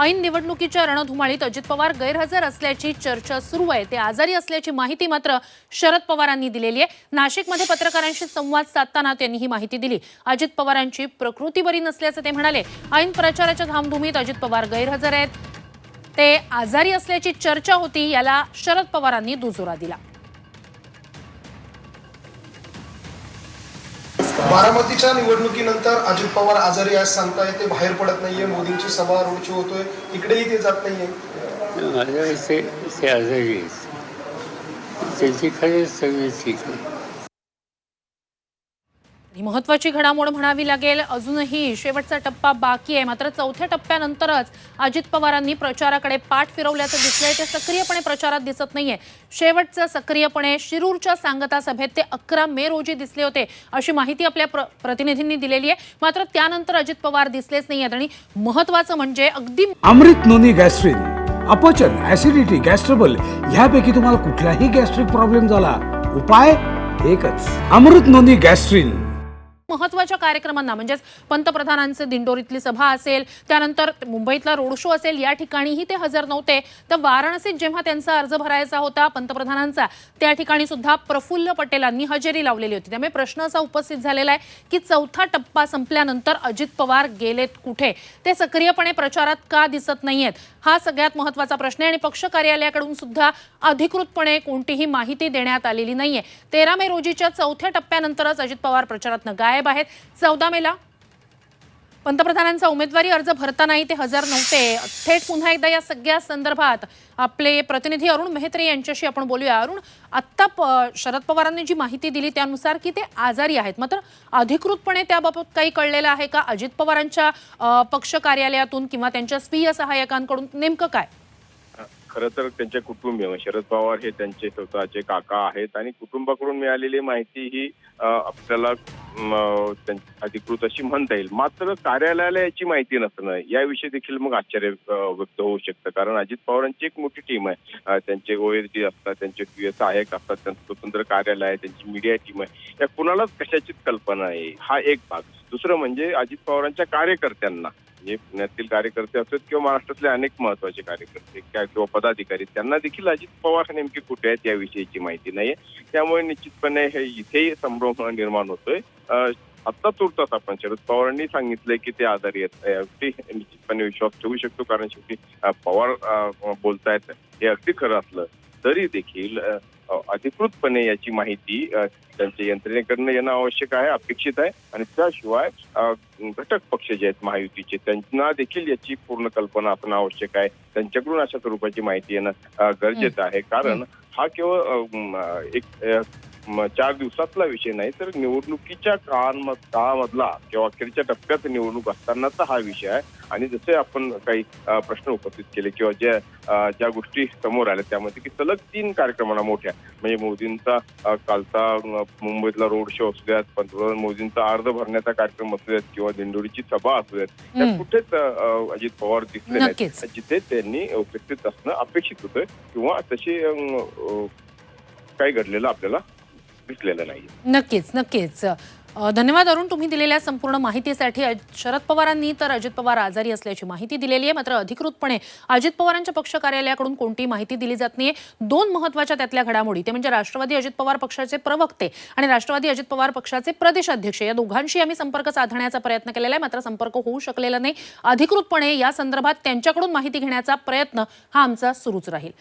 ऐन निवडणुकीच्या रणधुमाळीत अजित पवार गैरहजर असल्याची चर्चा सुरू आहे. ते आजारी असल्याची माहिती मात्र शरद पवारांनी दिलेली आहे. नाशिकमध्ये पत्रकारांशी संवाद साधताना त्यांनी ही माहिती दिली. अजित पवारांची प्रकृती बरी नसल्याचं ते म्हणाले. ऐन प्रचाराच्या धामधुमीत अजित पवार गैरहजर आहेत. ते आजारी असल्याची चर्चा होती याला शरद पवारांनी दुजोरा दिला. बारामतीच्या निवडणुकीनंतर अजित पवार आजारी आज सांगताय ते बाहेर पडत नाहीये मोदींची सभा रोड शो होतोय इकडेही ते जात नाहीये. माझ्या ते ते आजारी आहेत. त्यांची खरंच सगळी ठीक आहे. महत्वाची घडामोड म्हणावी लागेल अजूनही शेवटचा टप्पा बाकी आहे. मात्र चौथ्या टप्प्यानंतरच अजित पवारांनी प्रचाराकडे पाठ फिरवल्याचं दिसलंय. ते सक्रियपणे प्रचारात दिसत नाहीये. शेवटचं सक्रियपणे शिरूरच्या सांगता सभेत ते अकरा मे रोजी दिसले होते अशी माहिती आपल्या प्र प्रतिनिधींनी दिलेली आहे. मात्र त्यानंतर अजित पवार दिसलेच नाही आहेत आणि महत्वाचं म्हणजे अगदी अमृत नोनी गॅस्ट्रिन अपचन ऍसिडिटी गॅस्ट्रबल ह्यापैकी तुम्हाला कुठलाही गॅस्ट्रिक प्रॉब्लेम झाला. उपाय एकच अमृत नोनी गॅस्ट्रिन. महत्त्वाच्या कार्यक्रमांना म्हणजेच पंतप्रधानांचे दिंडोरीतली सभा असेल त्यानंतर मुंबईतला रोड शो असेल या ठिकाणीही ते हजर नव्हते. तर वाराणसीत जेव्हा त्यांचा अर्ज भरायचा होता पंतप्रधानांचा त्या ठिकाणी सुद्धा प्रफुल्ल पटेलांनी हजेरी लावलेली होती. त्यामुळे प्रश्न असा उपस्थित झालेला आहे की चौथा टप्पा संपल्यानंतर अजित पवार गेलेत कुठे? ते सक्रियपणे प्रचारात का दिसत नाहीयेत? हा सगळ्यात महत्त्वाचा प्रश्न आहे आणि पक्ष कार्यालयाकडून सुद्धा अधिकृतपणे कोणतीही माहिती देण्यात आलेली नाहीये. तेरा मे रोजीच्या चौथ्या टप्प्यानंतरच अजित पवार प्रचारातनं गायब आहेत. चौदा मेला. पंतप्रधानांचा उमेदवारी अर्ज भरतानाही ते हजर नव्हते. थेट पुन्हा एकदा या सगळ्या संदर्भात आपले प्रतिनिधी अरुण मेहत्रे यांच्याशी आपण बोलूया. अरुण आत्ता प- शरद पवारांनी जी माहिती दिली त्यानुसार की ते आजारी आहेत. मात्र अधिकृतपणे त्याबाबत काही कळलेलं आहे का? अजित पवारांच्या पक्ष कार्यालयातून किंवा त्यांच्या स्वीय सहाय्यकांकडून नेमकं काय? खरं तर त्यांचे कुटुंबीय म्हणजे शरद पवार हे त्यांचे स्वतःचे काका आहेत आणि कुटुंबाकडून मिळालेली माहिती ही आपल्याला त्यां- अधिकृत अशी म्हणता येईल. मात्र कार्यालयाला याची माहिती नसणं याविषयी देखील मग आश्चर्य व्यक्त होऊ शकतं. कारण अजित पवारांची एक मोठी टीम आहे. त्यांचे ओएसडी असतात त्यांचे स्वीय सहाय्यक असतात त्यांचं स्वतंत्र कार्यालय आहे त्यांची मीडिया टीम आहे. या कुणालाच कशाचीच कल्पना आहे हा एक भाग. दुसरं म्हणजे अजित पवारांच्या कार्यकर्त्यांना. म्हणजे पुण्यातील कार्यकर्ते असोत किंवा महाराष्ट्रातले अनेक महत्त्वाचे कार्यकर्ते किंवा पदाधिकारी त्यांना देखील अजित पवार नेमके कुठे आहेत याविषयीची माहिती नाहीये. त्यामुळे निश्चितपणे हे इथेही संभ्रम निर्माण होतोय. अं, आता तुर्तास आपण शरद पवारांनी सांगितलंय की ते आजारी आहेत. निश्चितपणे विश्वास ठेवू शकतो कारण शेवटी पवार बोलतायत हे अगदी खरं असलं तरी देखील अधिकृतपणे याची माहिती त्यांच्या यंत्रणेकडनं येणं आवश्यक आहे अपेक्षित आहे. आणि त्याशिवाय घटक पक्ष जे आहेत महायुतीचे त्यांना देखील याची पूर्ण कल्पना असणं आवश्यक आहे. त्यांच्याकडून अशा स्वरूपाची माहिती येणं गरजेचं आहे. कारण हा. केवळ एक चार दिवसातला विषय नाही तर निवडणुकीच्या काळांम- काळामधला किंवा अखेरच्या टप्प्यात निवडणूक असतानाचा हा विषय आहे आणि जसे आपण काही प्रश्न उपस्थित केले किंवा ज्या ज्या गोष्टी समोर आल्या त्यामध्ये की सलग तीन कार्यक्रमांना मोठ्या म्हणजे मोदींचा कालचा मुंबईतला रोड शो असू द्यात पंतप्रधान मोदींचा अर्ज भरण्याचा कार्यक्रम असू द्यात किंवा दिंडोरीची सभा असू द्यात त्या हम्म. कुठेच अजित पवार दिसले. नाहीत जिथे त्यांनी उपस्थित असणं अपेक्षित होतं किंवा अं, काही घडलेलं आपल्याला दिसलेलं नाही नक्कीच नक्कीच. धन्यवाद अरुण तुम्ही दिलेल्या संपूर्ण माहितीसाठी. शरद पवारांनी तर अजित पवार आजारी असल्याची माहिती दिलेली आहे. मात्र अधिकृतपणे अजित पवारांच्या पक्ष कार्यालयाकडून कोणतीही माहिती दिली जात नाहीये. दोन महत्त्वाच्या त्यातल्या घडामोडी ते म्हणजे राष्ट्रवादी अजित पवार पक्षाचे प्रवक्ते आणि राष्ट्रवादी अजित पवार पक्षाचे प्रदेशाध्यक्ष या दोघांशी आम्ही संपर्क साधण्याचा प्रयत्न केलेला आहे. मात्र संपर्क होऊ शकलेला नाही. अधिकृतपणे या संदर्भात त्यांच्याकडून माहिती घेण्याचा प्रयत्न हा आमचा सुरूच राहील.